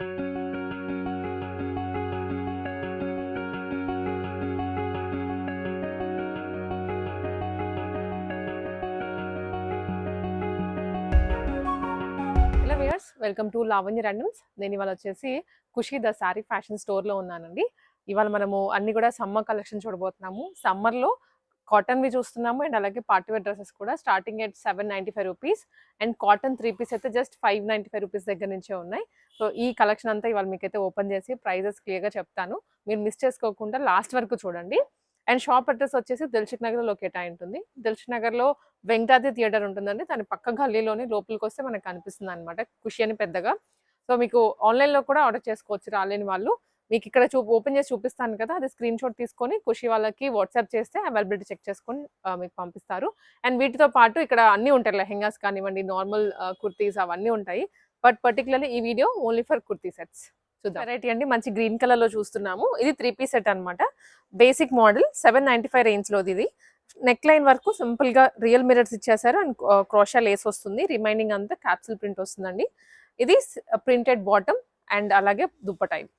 Hello viewers welcome to Lavanya randoms నేను ఇవాళ వచ్చేసి ఖుషి ద సారీ ఫ్యాషన్ స్టోర్లో ఉన్నానండి. ఇవాళ మనము అన్ని కూడా సమ్మర్ కలెక్షన్ చూడబోతున్నాము. సమ్మర్లో కాటన్వి చూస్తున్నాము. అండ్ అలాగే పార్టీ వేర్ డ్రెస్సెస్ కూడా starting at seven ninety five rupees. And cotton three piece అయితే just five ninety five rupees దగ్గర నుంచే ఉన్నాయి. సో ఈ కలెక్షన్ అంతా ఇవాళ మీకైతే ఓపెన్ చేసి ప్రైజెస్ క్లియర్గా చెప్తాను. మీరు మిస్ చేసుకోకుండా లాస్ట్ వరకు చూడండి. అండ్ షాప్ అడ్రస్ వచ్చేసి దిల్షుక్ నగర్ లొకేట్ అయి ఉంటుంది. దిల్షుక్ నగర్లో వెంకటాద్రి థియేటర్ ఉంటుందండి. దాని పక్క గల్లీలోనే లోపలికి వస్తే మనకు కనిపిస్తుంది అనమాట ఖుషి అని పెద్దగా. సో మీకు ఆన్లైన్లో కూడా ఆర్డర్ చేసుకోవచ్చు. రాలేని వాళ్ళు. మీకు ఇక్కడ చూ ఓపెన్ చేసి చూపిస్తాను కదా అది స్క్రీన్ షాట్ తీసుకొని ఖుషి వాళ్ళకి వాట్సాప్ చేస్తే అవైలబిలిటీ చెక్ చేసుకొని మీకు పంపిస్తారు. అండ్ వీటితో పాటు ఇక్కడ అన్నీ ఉంటాయి లెహెంగాస్ కానివ్వండి నార్మల్ కుర్తీస్ అవన్నీ ఉంటాయి. బట్ పర్టికులర్లీ ఈ video only for kurti sets. చూద్దాం. వెరైటీ అండి. మంచి గ్రీన్ కలర్లో చూస్తున్నాము. ఇది త్రీ పీస్ సెట్ అన్నమాట. Basic model seven ninety five range లోది ఇది. నెక్ లైన్ వరకు సింపుల్గా రియల్ మిరర్స్ ఇచ్చేసారు. అండ్ క్రోషా లేస్ వస్తుంది. రిమైనింగ్ అంతా క్యాప్సిల్ ప్రింట్ వస్తుందండి. ఇది ప్రింటెడ్ బాటమ్ అండ్ అలాగే దుప్పటా ఇది.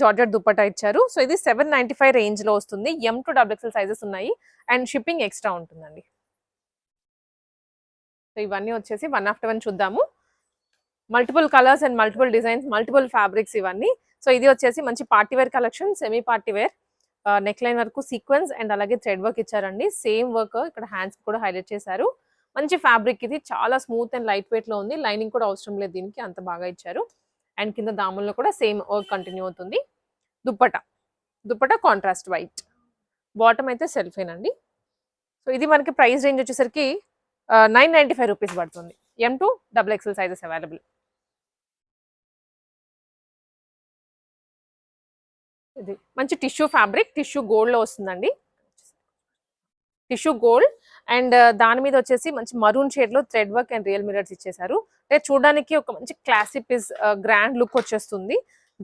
జార్జెట్ దుప్పటా ఇచ్చారు. సో ఇది సెవెన్ నైన్టీ ఫైవ్ రేంజ్లో వస్తుంది ఎం టు డబుల్ సైజెస్ ఉన్నాయి. అండ్ షిప్పింగ్ ఎక్స్ట్రా ఉంటుందండి. సో ఇవన్నీ వచ్చేసి వన్ ఆఫ్టర్ వన్ చూద్దాము. Multiple colours and multiple designs multiple fabrics ఇవన్నీ. సో ఇది వచ్చేసి మంచి party wear collection semi party wear neck line వరకు సీక్వెన్స్ అండ్ అలాగే థ్రెడ్ వర్క్ ఇచ్చారండి. సేమ్ వర్క్ ఇక్కడ హ్యాండ్స్ కూడా హైలైట్ చేశారు. మంచి ఫ్యాబ్రిక్ ఇది. చాలా స్మూత్ అండ్ లైట్ వెయిట్లో ఉంది. లైనింగ్ కూడా అవసరం లేదు దీనికి. అంత బాగా ఇచ్చారు. అండ్ కింద దాముల్లో కూడా సేమ్ వర్క్ కంటిన్యూ అవుతుంది. Dupatta. Dupatta contrast white. Bottom అయితే సెల్ఫేనండి. సో ఇది మనకి ప్రైస్ రేంజ్ వచ్చేసరికి నైన్ నైంటీ ఫైవ్ రూపీస్ పడుతుంది. M to double XL sizes available ఇది మంచి టిష్యూ ఫ్యాబ్రిక్ టిష్యూ గోల్డ్లో వస్తుందండి. టిష్యూ గోల్డ్ అండ్ దాని మీద వచ్చేసి మంచి మరూన్ షేడ్లో thread work and real mirrors ఇచ్చేసారు అంటే చూడడానికి ఒక మంచి క్లాసిక్ పీస్ గ్రాండ్ లుక్ వచ్చేస్తుంది.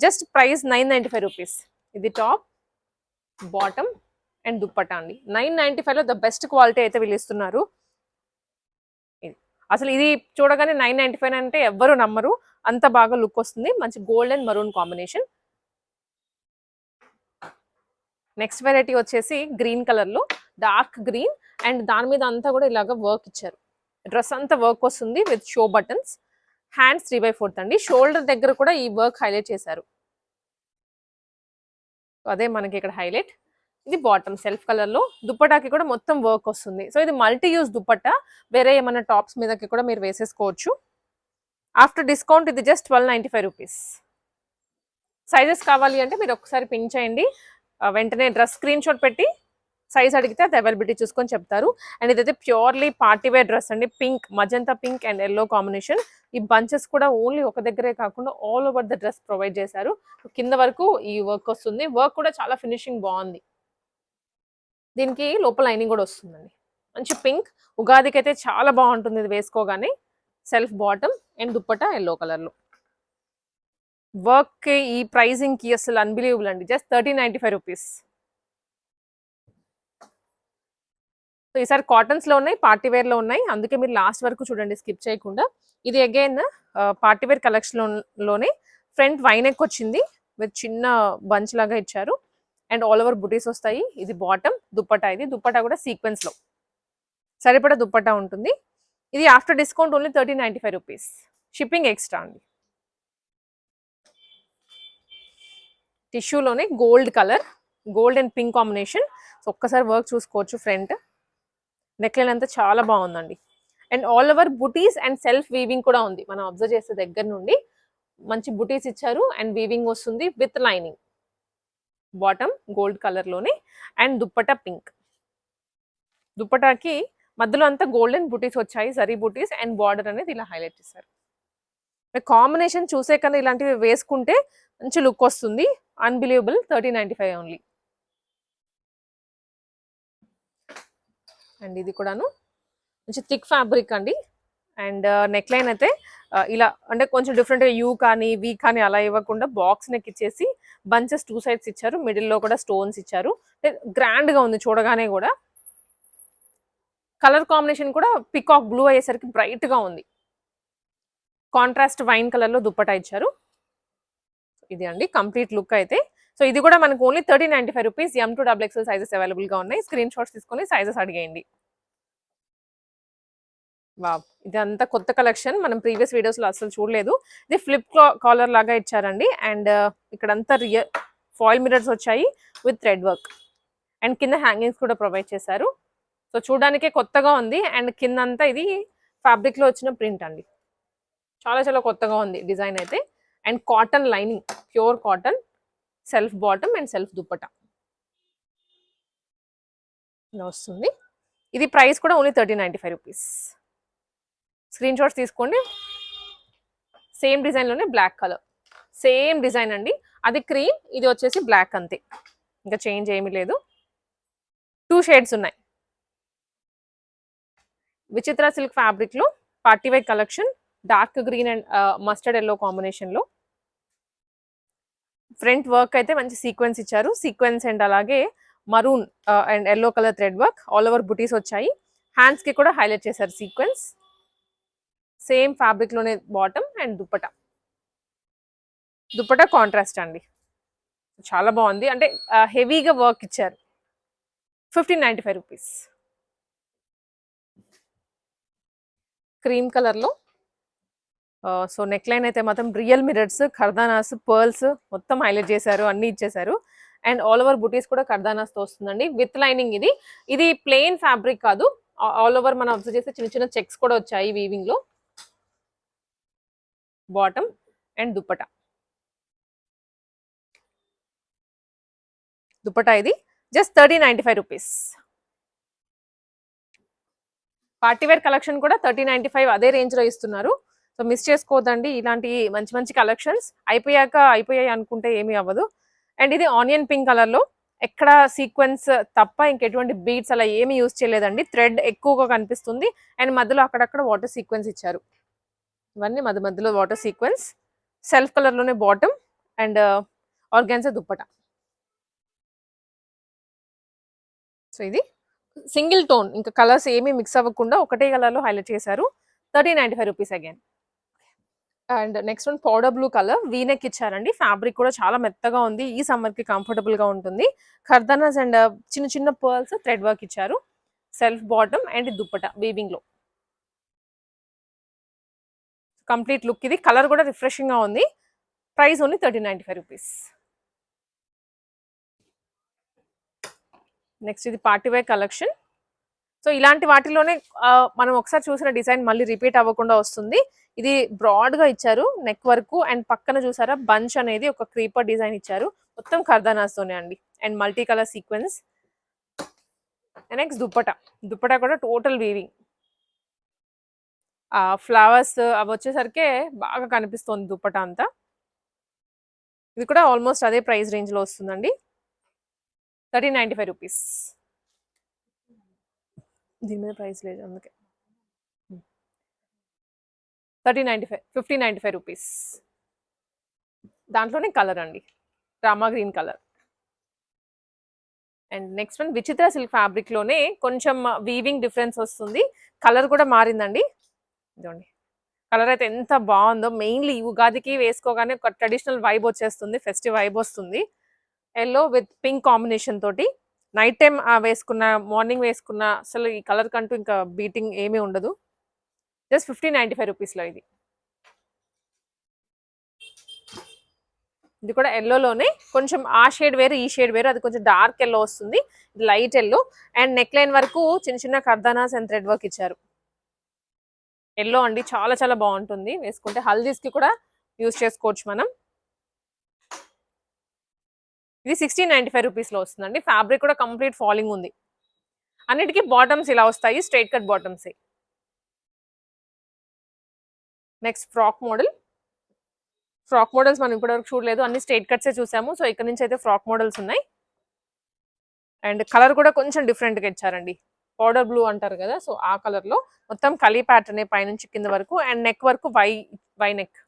Just price nine ninety five rupees ఇది టాప్ బాటమ్ అండ్ దుప్పటా అండి. నైన్ నైన్టీ ఫైవ్లో ద బెస్ట్ క్వాలిటీ అయితే వీళ్ళు ఇస్తున్నారు. అసలు ఇది చూడగానే నైన్ నైన్టీ ఫైవ్ అంటే ఎవ్వరు నమ్మరు. అంత బాగా లుక్ వస్తుంది. మంచి gold and maroon combination next variety వచ్చేసి గ్రీన్ కలర్లో డార్క్ గ్రీన్ అండ్ దాని మీద అంతా కూడా ఇలాగ వర్క్ ఇచ్చారు. డ్రెస్ అంతా వర్క్ వస్తుంది with show buttons. Hands three by fourth అండి. షోల్డర్ దగ్గర కూడా ఈ వర్క్ హైలైట్ చేశారు. అదే మనకి ఇక్కడ హైలైట్. ఇది బాటమ్ సెల్ఫ్ కలర్లో. దుప్పటాకి కూడా మొత్తం వర్క్ వస్తుంది. సో ఇది మల్టీ యూస్ దుప్పట్టా వేరే ఏమైనా టాప్స్ మీదకి కూడా మీరు వేసేసుకోవచ్చు. ఆఫ్టర్ డిస్కౌంట్ ఇది just twelve ninety five rupees. Sizes కావాలి అంటే మీరు ఒకసారి పింక్ చేయండి. వెంటనే డ్రెస్ స్క్రీన్ షాట్ పెట్టి సైజ్ అడిగితే అది అవైలబిలిటీ చూసుకొని చెప్తారు. అండ్ ఇదైతే ప్యూర్లీ పార్టీ వేర్ డ్రెస్ అండి. Pink magenta pink and yellow combination ఈ బంచెస్ కూడా ఓన్లీ ఒక దగ్గరే కాకుండా all over the dress provide చేశారు. కింద వరకు ఈ వర్క్ వస్తుంది. వర్క్ కూడా చాలా ఫినిషింగ్ బాగుంది. దీనికి లోపల లైనింగ్ కూడా వస్తుందండి. మంచి పింక్ ఉగాదికి అయితే చాలా బాగుంటుంది ఇది వేసుకోగానే. Self bottom and dupatta yellow కలర్లో వర్క్ ఈ ప్రైజింగ్కి అసలు అన్బిలీవబుల్ అండి. Just thirty ninety five rupees so ఈసారి కాటన్స్లో ఉన్నాయి పార్టీ వేర్లో ఉన్నాయి. అందుకే మీరు లాస్ట్ వరకు చూడండి స్కిప్ చేయకుండా. ఇది అగైన్ పార్టీ వేర్ కలెక్షన్లోనే ఫ్రంట్ వైనెక్ వచ్చింది. విత్ చిన్న బంచ్ లాగా ఇచ్చారు. అండ్ ఆల్ ఓవర్ బుటీస్ వస్తాయి. ఇది బాటమ్ దుప్పటా ఇది. దుప్పటా కూడా సీక్వెన్స్లో సరిపడా దుప్పటా ఉంటుంది. ఇది after discount only thirty ninety five rupees. Shipping extra అండి. టిష్యూలోనే gold colour gold and pink combination. So ఒక్కసారి వర్క్ చూసుకోవచ్చు ఫ్రంట్. నెక్లైన్ అంతా చాలా బాగుందండి. And all over butis and self weaving కూడా ఉంది. మనం అబ్జర్వ్ చేసే దగ్గర నుండి మంచి బుటీస్ ఇచ్చారు అండ్ వీవింగ్ వస్తుంది విత్ లైనింగ్. బాటమ్ గోల్డ్ కలర్లోనే అండ్ దుప్పటా పింక్. దుప్పటాకి మధ్యలో అంతా గోల్డెన్ బుటీస్ వచ్చాయి జరీ బుటీస్ అండ్ బార్డర్ అనేది ఇలా హైలైట్ చేశారు. కాంబినేషన్ చూసే కన్నా ఇలాంటివి వేసుకుంటే మంచి లుక్ వస్తుంది. Unbelievable thirty ninety five only. And ఇది కూడాను మంచి థిక్ ఫ్యాబ్రిక్ అండి. అండ్ uh, నెక్ లైన్ అయితే uh, ఇలా అంటే కొంచెం డిఫరెంట్గా యూ కానీ వీ కానీ అలా ఇవ్వకుండా బాక్స్ నెక్ ఇచ్చేసి బంచెస్ టూ సైడ్స్ ఇచ్చారు. మిడిల్లో కూడా స్టోన్స్ ఇచ్చారు. అంటే గ్రాండ్గా ఉంది చూడగానే కూడా. కలర్ కాంబినేషన్ కూడా పికాక్ బ్లూ అయ్యేసరికి బ్రైట్గా ఉంది. కాంట్రాస్ట్ వైన్ కలర్లో దుప్పటా ఇచ్చారు. ఇది అండి కంప్లీట్ లుక్ అయితే. సో ఇది కూడా మనకు only thirty ninety five rupees M to double XL sizes అవైలబుల్గా ఉన్నాయి. స్క్రీన్ షాట్స్ తీసుకొని సైజెస్ అడిగేయండి. వావ్ ఇదంతా కొత్త కలెక్షన్ మనం ప్రీవియస్ వీడియోస్లో అసలు చూడలేదు. ఇది ఫ్లిప్ కాలర్ లాగా ఇచ్చారండి. అండ్ uh, ఇక్కడంతా రియల్ ఫాయిల్ మిరర్స్ వచ్చాయి విత్ థ్రెడ్ వర్క్ అండ్ కింద హ్యాంగింగ్స్ కూడా ప్రొవైడ్ చేశారు. సో చూడడానికే కొత్తగా ఉంది. అండ్ కింద అంతా ఇది ఫ్యాబ్రిక్లో వచ్చిన ప్రింట్ అండి. చాలా చాలా కొత్తగా ఉంది డిజైన్ అయితే. And cotton lining pure cotton self bottom and self dupatta. ఇలా వస్తుంది. ఇది ప్రైస్ కూడా only thirty ninety five rupees. Screen shots తీసుకోండి. సేమ్ డిజైన్లోనే బ్లాక్ కలర్. సేమ్ డిజైన్ అండి. అది క్రీమ్ ఇది వచ్చేసి బ్లాక్ అంతే. ఇంకా చేంజ్ ఏమీ లేదు. టూ షేడ్స్ ఉన్నాయి. విచిత్ర సిల్క్ ఫ్యాబ్రిక్లో party wear collection dark green and mustard yellow కాంబినేషన్లో ఫ్రంట్ వర్క్ అయితే మంచి సీక్వెన్స్ ఇచ్చారు. సీక్వెన్స్ అండ్ అలాగే maroon and yellow colour thread work all over butis వచ్చాయి. హ్యాండ్స్కి కూడా హైలైట్ చేశారు sequence. Same ఫ్యాబ్రిక్లోనే bottom and dupatta. Dupatta contrast అండి. చాలా బాగుంది. అంటే హెవీగా వర్క్ ఇచ్చారు. Fifteen ninety five rupees cream కలర్లో సో నెక్ లైన్ అయితే మాత్రం రియల్ మిరర్స్ ఖర్దానాస్ పర్ల్స్ మొత్తం హైలైట్ చేశారు అన్ని ఇచ్చేశారు. అండ్ ఆల్ ఓవర్ బుటీస్ కూడా కర్దానాస్తో వస్తుందండి విత్ లైనింగ్ ఇది. ఇది ప్లెయిన్ ఫ్యాబ్రిక్ కాదు. ఆల్ ఓవర్ మనం అబ్జర్వ్ చేస్తే చిన్న చిన్న చెక్స్ కూడా వచ్చాయి వీవింగ్లో. Bottom and dupatta. దుప్పట ఇది. Just thirty ninety five rupees. Party wear collection కూడా థర్టీ నైంటీ ఫైవ్ అదే రేంజ్లో ఇస్తున్నారు. సో మిస్ చేసుకోవద్దండి ఇలాంటి మంచి మంచి కలెక్షన్స్ అయిపోయాక అయిపోయాయి అనుకుంటే ఏమీ అవ్వదు. అండ్ ఇది ఆనియన్ పింక్ కలర్లో ఎక్కడ సీక్వెన్స్ తప్ప ఇంకెటువంటి బీడ్స్ అలా ఏమి యూజ్ చేయలేదండి. థ్రెడ్ ఎక్కువగా కనిపిస్తుంది. అండ్ మధ్యలో అక్కడక్కడ వాటర్ సీక్వెన్స్ ఇచ్చారు. ఇవన్నీ మధ్య మధ్యలో వాటర్ సీక్వెన్స్. సెల్ఫ్ కలర్లోనే bottom and uh, organza dupatta. So ఇది సింగిల్ టోన్. ఇంకా కలర్స్ ఏమీ మిక్స్ అవ్వకుండా ఒకటే కలర్లో హైలైట్ చేశారు. Thirty ninety five rupees again. And next one powder blue colour V neck ఇచ్చారండి. ఫ్యాబ్రిక్ కూడా చాలా మెత్తగా ఉంది. ఈ సమ్మర్కి కంఫర్టబుల్గా ఉంటుంది. ఖర్దనాస్ అండ్ uh, చిన్న చిన్న పర్ల్స్ థ్రెడ్ వర్క్ ఇచ్చారు. సెల్ఫ్ బాటమ్ అండ్ దుప్పట వీవింగ్లో. కంప్లీట్ లుక్ ఇది. కలర్ కూడా రిఫ్రెషింగ్గా ఉంది. Price only thirty ninety five rupees next ఇది పార్టీవేర్ కలెక్షన్ సో ఇలాంటి వాటిలోనే మనం ఒకసారి చూసిన డిజైన్ మళ్ళీ రిపీట్ అవ్వకుండా వస్తుంది. ఇది బ్రాడ్గా ఇచ్చారు నెక్ వరకు అండ్ పక్కన చూసారా బంచ్ అనేది ఒక క్రీపర్ డిజైన్ ఇచ్చారు. మొత్తం ఖర్దానాస్తోనే అండి. And multi colour sequence next dupatta. Dupatta కూడా టోటల్ వీవింగ్ ఫ్లవర్స్ అవి వచ్చేసరికి బాగా కనిపిస్తుంది దుప్పట అంతా. ఇది కూడా ఆల్మోస్ట్ అదే ప్రైస్ రేంజ్లో వస్తుందండి. థర్టీ నైంటీ ఫైవ్ రూపీస్ దీని మీద ప్రైస్ లేదు అందుకే. Thirty ninety five fifty ninety five rupees. దాంట్లోనే కలర్ అండి. Rama green colour. And next one Vichitra silk ఫ్యాబ్రిక్లోనే కొంచెం వీవింగ్ డిఫరెన్స్ వస్తుంది. కలర్ కూడా మారిందండి. ఇదండి కలర్ అయితే ఎంత బాగుందో. మెయిన్లీ ఉగాదికి వేసుకోగానే ఒక ట్రెడిషనల్ వైబ్ వచ్చేస్తుంది. ఫెస్టివ్ వైబ్ వస్తుంది. ఎల్లో విత్ పింక్ కాంబినేషన్ తోటి. నైట్ టైం వేసుకున్న మార్నింగ్ వేసుకున్న అసలు ఈ కలర్ కంటూ ఇంకా బీటింగ్ ఏమీ ఉండదు. జస్ట్ ఫిఫ్టీ నైంటీ ఫైవ్ రూపీస్లో ఇది. ఇది కూడా ఎల్లోలోనే. కొంచెం ఆ షేడ్ వేరు ఈ షేడ్ వేరు. అది కొంచెం డార్క్ ఎల్లో వస్తుంది. ఇది light yellow. And neck line వరకు చిన్న చిన్న కర్దానాస్ అండ్ థ్రెడ్ వర్క్ ఇచ్చారు. ఎల్లో అండి. చాలా చాలా బాగుంటుంది. వేసుకుంటే హల్దీస్కి కూడా యూస్ చేసుకోవచ్చు మనం. ఇది సిక్స్టీన్ నైన్టీ ఫైవ్ రూపీస్లో వస్తుందండి. ఫ్యాబ్రిక్ కూడా కంప్లీట్ ఫాలింగ్ ఉంది. అన్నిటికీ బాటమ్స్ ఇలా వస్తాయి straight cut bottoms next frock model frock models మనం ఇప్పటివరకు చూడలేదు. అన్ని స్ట్రైట్ కట్సే చూసాము. సో ఇక్కడ నుంచి అయితే ఫ్రాక్ మోడల్స్ ఉన్నాయి. అండ్ కలర్ కూడా కొంచెం డిఫరెంట్గా ఇచ్చారండి. పౌడర్ బ్లూ అంటారు కదా సో ఆ కలర్లో మొత్తం కలీ ప్యాటర్న్ పైనుంచి కింద వరకు అండ్ నెక్ వరకు V V neck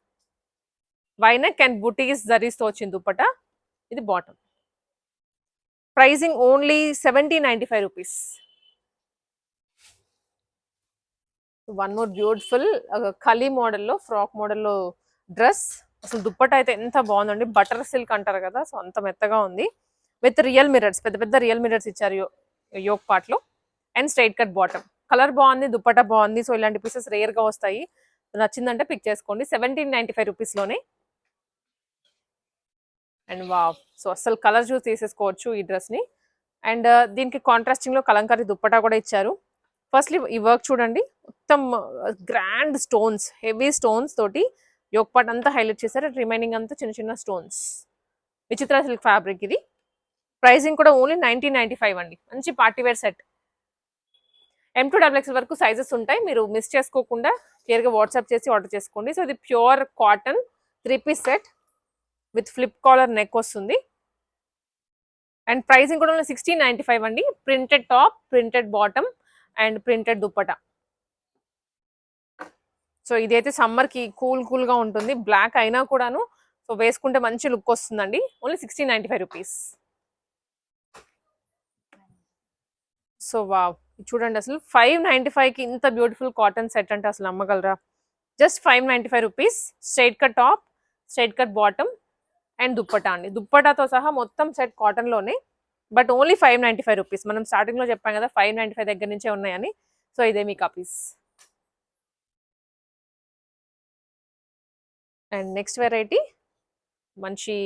V neck and butis జరీస్తో వచ్చింది దుప్పట. ఇది bottom pricing only seventy ninety five rupees. One more beautiful kali మోడల్లో ఫ్రాక్ మోడల్లో డ్రెస్. అసలు దుప్పట అయితే ఎంత బాగుందండి. బటర్ సిల్క్ అంటారు కదా సో అంత మెత్తగా ఉంది. విత్ రియల్ మిరర్స్ పెద్ద పెద్ద రియల్ మిరర్స్ ఇచ్చారు యోక్ పార్ట్లో and straight cut bottom. Colour బాగుంది దుప్పట బాగుంది సో ఇలాంటి పీసెస్ రేర్గా వస్తాయి. నచ్చిందంటే పిక్ చేసుకోండి. సెవెంటీన్ నైంటీ ఫైవ్ రూపీస్లోనే అండ్ వా సో అసలు కలర్ చూసి తీసేసుకోవచ్చు ఈ డ్రెస్ని అండ్ uh, దీనికి కాంట్రాస్టింగ్లో కలంకారి కలంకారీ దుప్పటా కూడా ఇచ్చారు. ఫస్ట్లీ ఈ వర్క్ చూడండి. మొత్తం గ్రాండ్ స్టోన్స్ హెవీ స్టోన్స్ తోటి యోగపాట్ అంతా హైలైట్ చేశారు. రిమైనింగ్ అంతా చిన్న చిన్న స్టోన్స్ విచిత్ర సిల్క్ ఫ్యాబ్రిక్ ఇది. ప్రైసింగ్ కూడా ఓన్లీ నైన్టీన్ నైన్టీ ఫైవ్ అండి. మంచి party wear set M to W X X వరకు సైజెస్ ఉంటాయి. మీరు మిస్ చేసుకోకుండా క్లియర్గా వాట్సాప్ చేసి ఆర్డర్ చేసుకోండి. సో ఇది pure cotton three piece set with flip collar neck వస్తుంది. అండ్ ప్రైసింగ్ కూడా సిక్స్టీన్ నైన్టీ ఫైవ్ అండి. Printed top printed bottom and printed dupatta. So ఇదైతే సమ్మర్కి కూల్ కూల్గా ఉంటుంది. బ్లాక్ అయినా కూడాను సో వేసుకుంటే మంచి లుక్ వస్తుందండి. Only sixteen ninety five rupees. So wow చూడండి అసలు ఫైవ్ నైన్టీ కి ఇంత బ్యూటిఫుల్ కాటన్ సెట్ అంటే అసలు నమ్మగలరా? Just five ninety five rupees. Straight cut top straight cut bottom and dupatta అండి. దుప్పటాతో సహా మొత్తం set కాటన్లోనే but only five ninety five rupees. మనం స్టార్టింగ్లో చెప్పాం కదా ఫైవ్ నైంటీ ఫైవ్ దగ్గర నుంచే ఉన్నాయని. సో ఇదే మీ కాపీస్. అండ్ నెక్స్ట్ వెరైటీ మంచి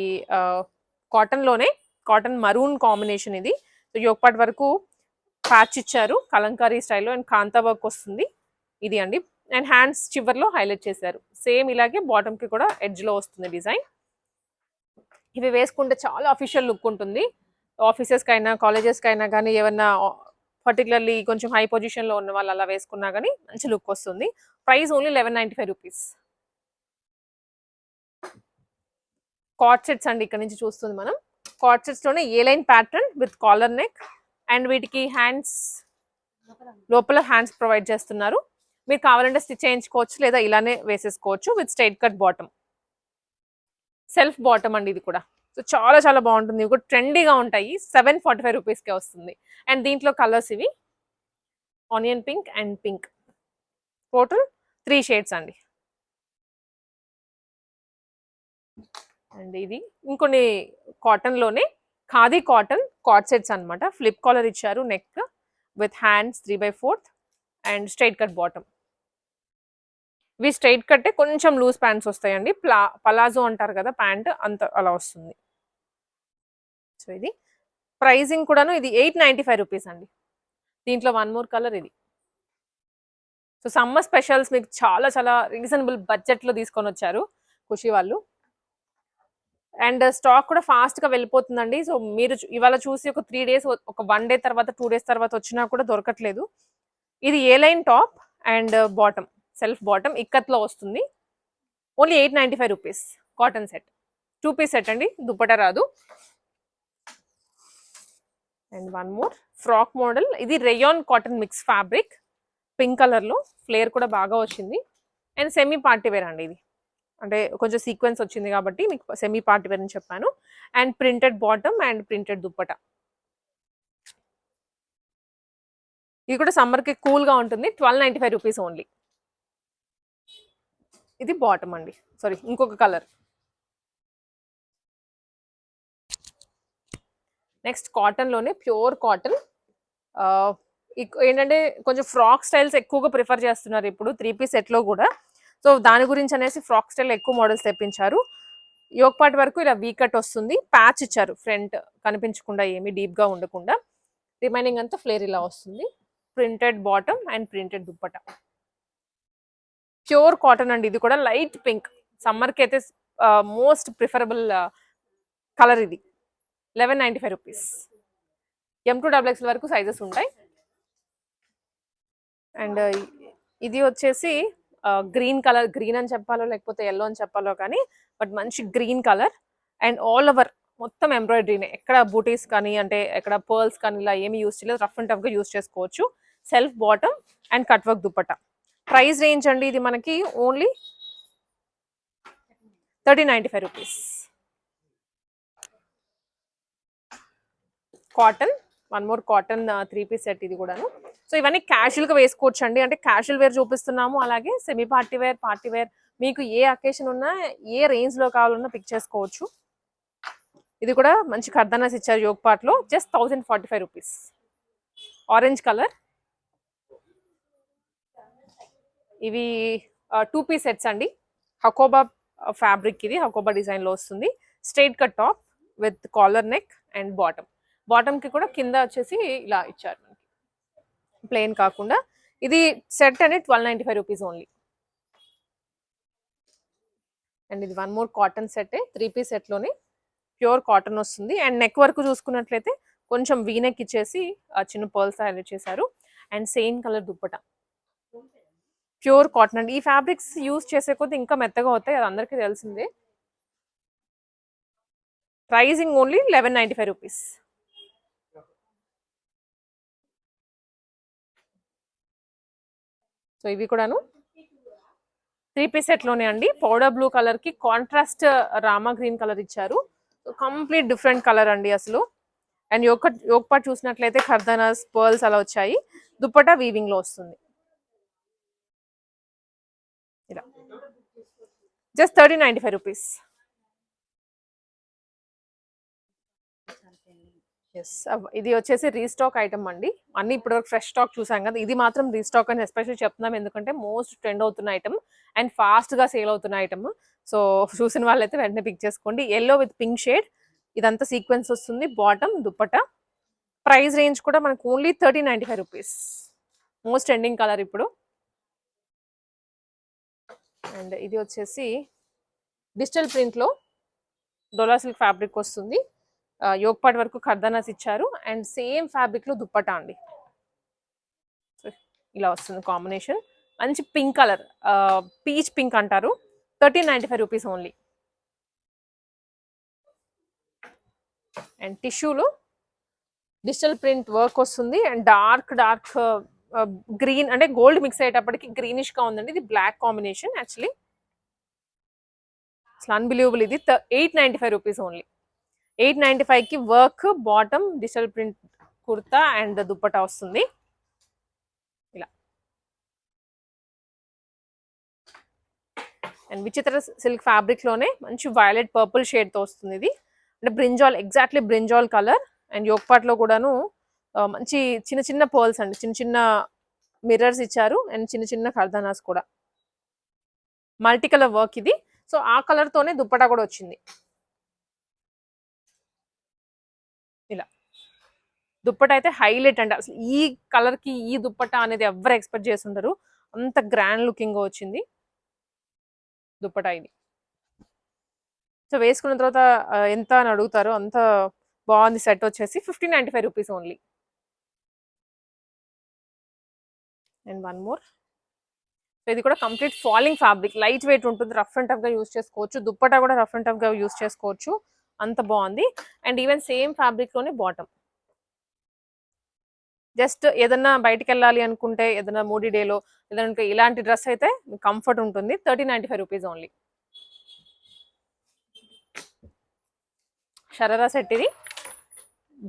కాటన్లోనే కాటన్ మరూన్ కాంబినేషన్ ఇది. సో యోగపాట్ వరకు ప్యాచ్ ఇచ్చారు కలంకారీ స్టైల్లో అండ్ కాంతా వర్క్ వస్తుంది. ఇది అండి. అండ్ హ్యాండ్స్ చివర్లో హైలైట్ చేశారు. సేమ్ ఇలాగే బాటమ్కి కూడా ఎడ్జ్లో వస్తుంది డిజైన్. ఇవి వేసుకుంటే చాలా అఫీషియల్ లుక్ ఉంటుంది. ఆఫీసెస్కి అయినా కాలేజెస్కి అయినా కానీ ఏమన్నా పర్టికులర్లీ కొంచెం హై పొజిషన్లో ఉన్న వాళ్ళు అలా వేసుకున్నా కానీ మంచి లుక్ వస్తుంది. Price only eleven ninety five rupees cord sets అండి ఇక్కడ నుంచి చూస్తుంది మనం. Cord సెట్స్లోనే A line pattern with collar neck and వీటికి హ్యాండ్స్ లోపల హ్యాండ్స్ ప్రొవైడ్ చేస్తున్నారు. మీరు కావాలంటే స్టిచ్ చేయించుకోవచ్చు లేదా ఇలానే వేసేసుకోవచ్చు with straight cut bottom self bottom అండి ఇది కూడా. సో చాలా చాలా బాగుంటుంది. ఇవి కూడా ట్రెండీగా ఉంటాయి. సెవెన్ ఫార్టీ ఫైవ్ రూపీస్కే వస్తుంది. అండ్ దీంట్లో కలర్స్ ఇవి. Onion pink and pink. Total three shades అండి. అండ్ ఇది ఇంకొన్ని కాటన్లోనే ఖాదీ కాటన్ కాట్ సెట్స్ అనమాట ఫ్లిప్ కాలర్ ఇచ్చారు neck with hands three by fourth and straight cut bottom. ఇవి స్ట్రైట్ కట్టే కొంచెం లూజ్ ప్యాంట్స్ వస్తాయండి. ప్లా పలాజో అంటారు కదా ప్యాంట్ అంత అలా వస్తుంది. సో ఇది ప్రైజింగ్ కూడాను ఇది ఎయిట్ నైంటీ ఫైవ్ రూపీస్ అండి. దీంట్లో వన్ మోర్ కలర్ ఇది. సో సమ్మర్ స్పెషల్స్ మీకు చాలా చాలా రీజనబుల్ బడ్జెట్లో తీసుకొని వచ్చారు ఖుషి వాళ్ళు. అండ్ స్టాక్ కూడా ఫాస్ట్గా వెళ్ళిపోతుందండి. సో మీరు ఇవాళ చూసి ఒక త్రీ డేస్ ఒక వన్ డే తర్వాత టూ డేస్ తర్వాత వచ్చినా కూడా దొరకట్లేదు. ఇది A line top and bottom. Self bottom ఇక్కత్లో వస్తుంది. Only eight ninety five rupees cotton set. Two piece set అండి దుప్పట రాదు. And one more frock model. ఇది rayon cotton mix fabric. Pink కలర్లో ఫ్లేర్ కూడా బాగా వచ్చింది. అండ్ సెమీ పార్టీ వేర్ అండి ఇది. అంటే కొంచెం సీక్వెన్స్ వచ్చింది కాబట్టి మీకు సెమీ పార్టీ వేర్ అని చెప్పాను. And printed bottom and printed dupatta. ఇది కూడా సమ్మర్కి కూల్గా ఉంటుంది. Twelve ninety five rupees only. ఇది బాటమ్ అండి. సారీ ఇంకొక కలర్. నెక్స్ట్ కాటన్లోనే ప్యూర్ కాటన్. ఏంటంటే కొంచెం ఫ్రాక్ స్టైల్స్ ఎక్కువగా ప్రిఫర్ చేస్తున్నారు ఇప్పుడు త్రీ పీస్ సెట్లో కూడా. సో దాని గురించి అనేసి ఫ్రాక్ స్టైల్ ఎక్కువ మోడల్స్ తెప్పించారు. యోగ్ పార్ట్ వరకు ఇలా వీ కట్ వస్తుంది. ప్యాచ్ ఇచ్చారు ఫ్రంట్. కనిపించకుండా ఏమి డీప్గా ఉండకుండా. రిమైనింగ్ అంతా ఫ్లేర్ ఇలా వస్తుంది. Printed bottom and printed dupatta pure cotton అండి. ఇది కూడా లైట్ పింక్. సమ్మర్కి అయితే మోస్ట్ ప్రిఫరబుల్ కలర్ ఇది. Eleven ninety five rupees. M to double X వరకు సైజెస్ ఉంటాయి. అండ్ ఇది వచ్చేసి గ్రీన్ కలర్ గ్రీన్ అని చెప్పాలో లేకపోతే ఎల్లో అని చెప్పాలో కానీ బట్ మంచి green colour. And all over మొత్తం ఎంబ్రాయిడరీనే ఎక్కడ బూటీస్ కానీ అంటే ఎక్కడ పర్ల్స్ కానీ ఇలా ఏమి యూస్ చేయలేదు. రఫ్ అండ్ టఫ్గా యూస్ చేసుకోవచ్చు. Self bottom and cut work dupatta price range అండి ఇది మనకి only thirty ninety five rupees. Cotton one more cotton three piece set ఇది కూడాను. సో ఇవన్నీ క్యాషువల్గా వేసుకోవచ్చు అండి అంటే క్యాషువల్ వేర్ చూపిస్తున్నాము. అలాగే semi party wear party wear మీకు ఏ అకేషన్ ఉన్నా ఏ రేంజ్లో కావాలన్నా పిక్ చేసుకోవచ్చు. ఇది కూడా మంచి ఖర్దానాస్ ఇచ్చారు యోగ్ పార్ట్లో just thousand forty five rupees orange colour ఇవి టూ పీస్ సెట్స్ అండి. హకోబా ఫ్యాబ్రిక్ ఇది హకోబా డిజైన్లో వస్తుంది. Straight cut top with collar neck and bottom బాటమ్కి కూడా కింద వచ్చేసి ఇలా ఇచ్చారు మనకి. ప్లెయిన్ కాకుండా. ఇది సెట్ అని twelve ninety five rupees only and ఇది one more cotton set three piece సెట్లోనే pure cotton వస్తుంది. అండ్ నెక్ వర్క్ చూసుకున్నట్లయితే కొంచెం వీనెక్ ఇచ్చేసి చిన్న పర్ల్స్ తయారు చేశారు. And same colour dupatta. Pure cotton అండి. ఈ ఫ్యాబ్రిక్స్ యూస్ చేసే కొద్ది ఇంకా మెత్తగా అవుతాయి అది అందరికీ తెలిసిందే. Pricing only eleven ninety five rupees. So ఇవి కూడాను. త్రీ పీస్ సెట్లోనే అండి. పౌడర్ బ్లూ కలర్కి కాంట్రాస్ట్ రామా గ్రీన్ కలర్ ఇచ్చారు. కంప్లీట్ డిఫరెంట్ కలర్ అండి అసలు. అండ్ యొక్క యోక్ చూసినట్లయితే ఖర్దనస్ పర్ల్స్ అలా వచ్చాయి. దుప్పటా వీవింగ్లో వస్తుంది ఇలా just thirty ninety five rupees. Yes ఇది వచ్చేసి రీస్టాక్ ఐటమ్ అండి. అన్ని ఇప్పుడు ఫ్రెష్ స్టాక్ చూసాం కదా ఇది మాత్రం రీస్టాక్ అని ఎస్పెషల్ చెప్తున్నాం. ఎందుకంటే మోస్ట్ ట్రెండ్ అవుతున్న ఐటమ్ అండ్ ఫాస్ట్గా సేల్ అవుతున్న ఐటమ్. సో చూసిన వాళ్ళైతే వెంటనే పిక్ చేసుకోండి. ఎల్లో విత్ పింక్ షేడ్ ఇదంతా సీక్వెన్స్ వస్తుంది. బాటమ్ దుప్పట. ప్రైస్ రేంజ్ కూడా మనకు only thirty ninety five rupees. Most trending colour ఇప్పుడు. అండ్ ఇది వచ్చేసి డిజిటల్ ప్రింట్లో డోలా సిల్క్ ఫ్యాబ్రిక్ వస్తుంది. యోగపాటి వరకు ఖర్దనాస్ ఇచ్చారు. అండ్ సేమ్ ఫ్యాబ్రిక్లో దుప్పటా అండి. ఇలా వస్తుంది కాంబినేషన్. మంచి పింక్ కలర్ పీచ్ పింక్ అంటారు. Thirteen ninety five rupees only. And టిష్యూలో డిజిటల్ ప్రింట్ వర్క్ వస్తుంది. అండ్ డార్క్ డార్క్ గ్రీన్ అంటే గోల్డ్ మిక్స్ అయ్యేటప్పటికి గ్రీనిష్గా ఉందండి. ఇది బ్లాక్ కాంబినేషన్ యాక్చువల్లీ. అసలు అన్బిలీవబుల్ ఇది. Eight ninety five rupees only. Eight ninety కి work bottom digital print kurta and dupatta వస్తుంది. ఇలా. అండ్ విచిత్ర సిల్క్ ఫ్యాబ్రిక్లోనే మంచి వైలెట్ పర్పుల్ షేడ్తో వస్తుంది ఇది. అంటే brinjal exactly brinjal colour and యోగపాట్లో కూడాను మంచి చిన్న చిన్న పోల్స్ అండి. చిన్న చిన్న మిర్రర్స్ ఇచ్చారు. అండ్ చిన్న చిన్న ఖర్దానాస్ కూడా. మల్టీ కలర్ వర్క్ ఇది. సో ఆ కలర్ తోనే దుప్పటా కూడా వచ్చింది. ఇలా. దుప్పట అయితే హైలైట్ అండి. అసలు ఈ కలర్కి ఈ దుప్పట అనేది ఎవరు ఎక్స్పెక్ట్ చేసి ఉండరు అంత గ్రాండ్ లుకింగ్ వచ్చింది. దుప్పట ఇది. సో వేసుకున్న తర్వాత ఎంత అని అడుగుతారు అంత బాగుంది. సెట్ వచ్చేసి fifteen ninety five rupees only. And one more. So ఇది కూడా complete falling fabric. Light weight ఉంటుంది రఫ్ అండ్ టఫ్గా యూస్ చేసుకోవచ్చు. దుప్పటా కూడా రఫ్ అండ్ టఫ్గా యూస్ చేసుకోవచ్చు. అంత బాగుంది. అండ్ ఈవెన్ సేమ్ ఫ్యాబ్రిక్లోనే బాటమ్. జస్ట్ ఏదన్నా బయటికి వెళ్ళాలి అనుకుంటే ఏదైనా మూడీ డేలో ఏదైనా ఇలాంటి డ్రెస్ అయితే కంఫర్ట్ ఉంటుంది. Thirty ninety five rupees only. Sharara set ఇది.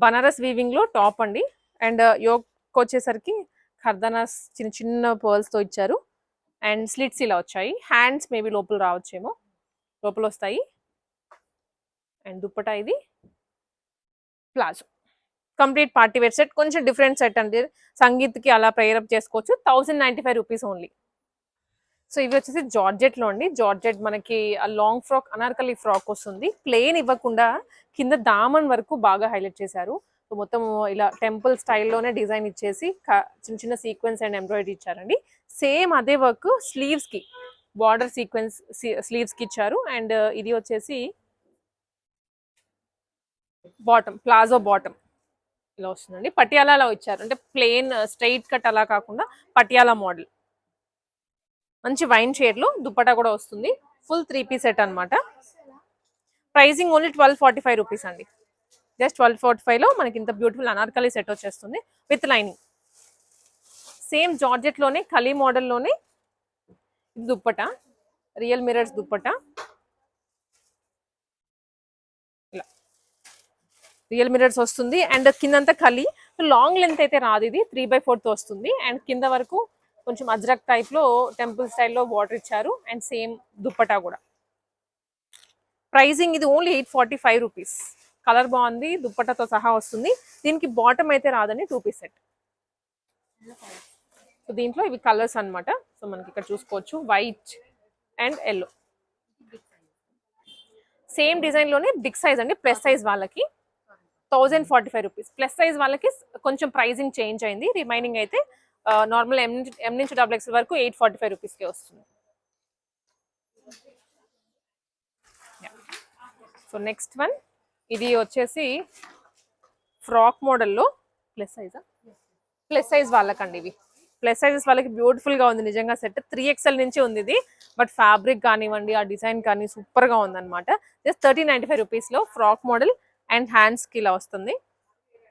బనారస్ వీవింగ్లో టాప్ అండి. అండ్ యోక్ వచ్చేసరికి ఖర్దనాస్ చిన్న చిన్న పర్ల్స్తో ఇచ్చారు. అండ్ స్లిట్స్ ఇలా వచ్చాయి. హ్యాండ్స్ మేబీ లోపల రావచ్చేమో. లోపల వస్తాయి. అండ్ దుప్పటా ఇది. Palazzo complete party wear set కొంచెం డిఫరెంట్ సెట్ అండి. సంగీత్కి అలా ప్రేరప్ చేసుకోవచ్చు. Thousand ninety five rupees only so ఇవి వచ్చేసి జార్జెట్లో అండి. జార్జెట్ మనకి ఆ లాంగ్ ఫ్రాక్ అనార్కలి ఫ్రాక్ వస్తుంది. ప్లేన్ ఇవ్వకుండా కింద దామన్ వరకు బాగా హైలైట్ చేశారు. మొత్తం ఇలా టెంపుల్ స్టైల్లోనే డిజైన్ ఇచ్చేసి చిన్న చిన్న సీక్వెన్స్ అండ్ ఎంబ్రాయిడరీ ఇచ్చారండి. సేమ్ అదే వర్క్ స్లీవ్స్కి బార్డర్ సీక్వెన్స్ స్లీవ్స్కి ఇచ్చారు. అండ్ ఇది వచ్చేసి బాటమ్ ప్లాజో బాటమ్ ఇలా వస్తుందండి. పటియాలా ఇచ్చారు. అంటే ప్లెయిన్ స్ట్రైట్ కట్ అలా కాకుండా పటియాలా మోడల్. మంచి వైన్ షేడ్లో దుప్పటా కూడా వస్తుంది. ఫుల్ త్రీ పీస్ సెట్ అన్నమాట. Pricing only twelve forty five rupees అండి. జస్ట్ ట్వెల్వ్ ఫార్టీ ఫైవ్లో మనకి ఇంత బ్యూటిఫుల్ అనార్కలి సెట్ వచ్చేస్తుంది విత్ లైనింగ్. సేమ్ జార్జెట్లోనే కలీ మోడల్లోనే ఇది దుప్పట రియల్ మిరర్స్ దుప్పట. ఇలా. రియల్ మిరర్స్ వస్తుంది అండ్ కిందంతా కలి. లాంగ్ లెంత్ అయితే రాదు ఇది త్రీ బై ఫోర్త్ వస్తుంది. అండ్ కింద వరకు కొంచెం అజ్రక్ టైప్లో టెంపుల్ స్టైల్లో వాటర్ ఇచ్చారు అండ్ సేమ్ దుప్పటా కూడా. ప్రైజింగ్ ఇది only eight forty five rupees. Colour బాగుంది దుప్పటతో సహా వస్తుంది. దీనికి బాటమ్ అయితే రాదని టూ పీస్ సెట్. సో దీంట్లో ఇవి కలర్స్ అన్నమాట. సో మనకి ఇక్కడ చూసుకోవచ్చు వైట్ అండ్ ఎల్లో. సేమ్ డిజైన్లోనే బిగ్ సైజ్ అండి ప్లస్ సైజ్ వాళ్ళకి. Thousand forty five rupees. Plus size వాళ్ళకి కొంచెం ప్రైజింగ్ చేంజ్ అయింది. రిమైనింగ్ అయితే నార్మల్ ఎం నుంచి ఎం నుంచి డబుల్ ఎక్స్ వరకు ఎయిట్ ఫార్టీ ఫైవ్ రూపీస్కే వస్తుంది. సో నెక్స్ట్ వన్ ఇది వచ్చేసి ఫ్రాక్ మోడల్లో ప్లస్ సైజా ప్లస్ సైజ్ వాళ్ళకండి ఇవి. ప్లస్ సైజెస్ వాళ్ళకి బ్యూటిఫుల్గా ఉంది. నిజంగా సెట్ త్రీ ఎక్స్ఎల్ నుంచి ఉంది ఇది. బట్ ఫ్యాబ్రిక్ కానివ్వండి ఆ డిజైన్ కానీ సూపర్గా ఉంది జస్ట్ థర్టీ నైంటీ ఫైవ్ రూపీస్లో ఫ్రాక్ మోడల్ అండ్ హ్యాండ్స్కి ఇలా వస్తుంది.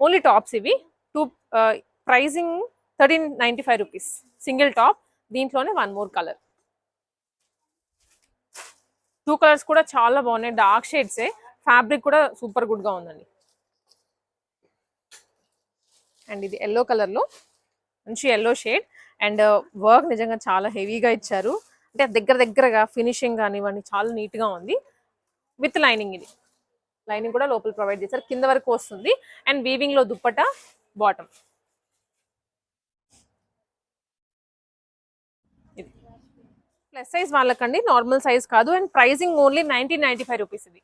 ఓన్లీ టాప్స్ ఇవి. Two pricing thirteen ninety five rupees single top దీంట్లోనే one more colour two colours కూడా చాలా బాగున్నాయి. డార్క్ షేడ్సే ఫ్యాబ్రిక్ కూడా సూపర్ గుడ్గా ఉందండి. అండ్ ఇది ఎల్లో కలర్లో మంచి ఎల్లో షేడ్. అండ్ వర్క్ నిజంగా చాలా హెవీగా ఇచ్చారు. అంటే దగ్గర దగ్గరగా ఫినిషింగ్ కానివ్వండి చాలా నీట్గా ఉంది. విత్ లైనింగ్ ఇది. లైనింగ్ కూడా లోపల ప్రొవైడ్ చేశారు. కింద వరకు వస్తుంది. అండ్ వీవింగ్లో దుప్పట బాటమ్. ఇది. ప్లస్ సైజ్ వాళ్ళకండి. నార్మల్ సైజ్ కాదు. And pricing only nineteen ninety five rupees ఇది.